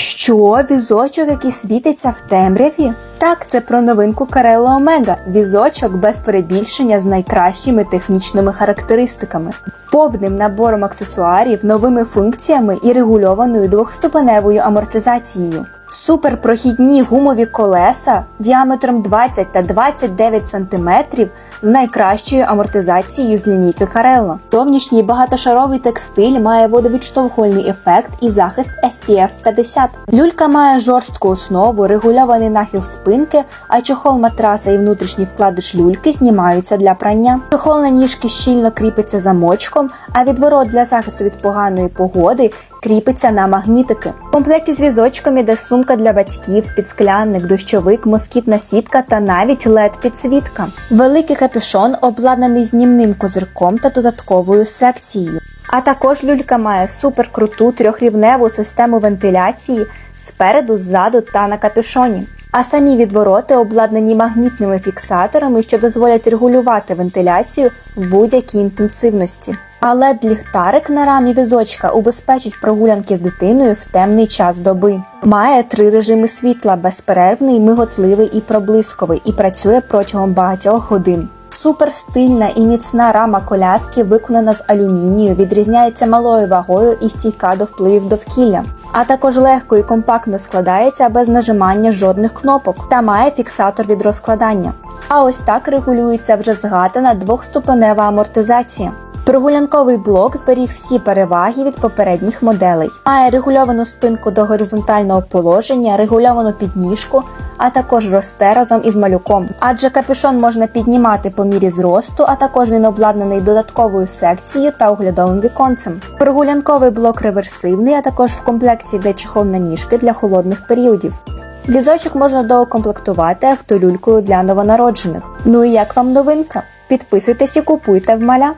Що, візочок, який світиться в темряві? Так, це про новинку Карело Омега. Візочок без перебільшення з найкращими технічними характеристиками, повним набором аксесуарів, новими функціями і регульованою двохступеневою амортизацією. Суперпрохідні гумові колеса діаметром 20 та 29 см з найкращою амортизацією з лінійки Карело. Зовнішній багатошаровий текстиль має водовідштовхувальний ефект і захист SPF 50. Люлька має жорстку основу, регульований нахил спинки, а чохол матраса і внутрішній вкладиш люльки знімаються для прання. Чохол на ніжки щільно кріпиться замочком, а відворот для захисту від поганої погоди кріпиться на магнітики. В комплекті з візочком іде сумка для батьків, підсклянник, дощовик, москітна сітка та навіть led підсвітка. Великий капюшон обладнаний знімним козирком та додатковою секцією. А також люлька має суперкруту трьохрівневу систему вентиляції спереду, ззаду та на капюшоні. А самі відвороти обладнані магнітними фіксаторами, що дозволять регулювати вентиляцію в будь-якій інтенсивності. А led ліхтарик на рамі візочка убезпечить прогулянки з дитиною в темний час доби. Має три режими світла: безперервний, миготливий і проблисковий, і працює протягом багатьох годин. Суперстильна і міцна рама коляски виконана з алюмінію, відрізняється малою вагою і стійка до впливів довкілля, а також легко і компактно складається без нажимання жодних кнопок та має фіксатор від розкладання. А ось так регулюється вже згадана двохступенева амортизація. Прогулянковий блок зберіг всі переваги від попередніх моделей. Має регульовану спинку до горизонтального положення, регульовану підніжку, а також росте разом із малюком. Адже капюшон можна піднімати по мірі зросту, а також він обладнаний додатковою секцією та оглядовим віконцем. Прогулянковий блок реверсивний, а також в комплекті йде чехол на ніжки для холодних періодів. Візочок можна доукомплектувати автолюлькою для новонароджених. Ну і як вам новинка? Підписуйтесь і купуйте в маля.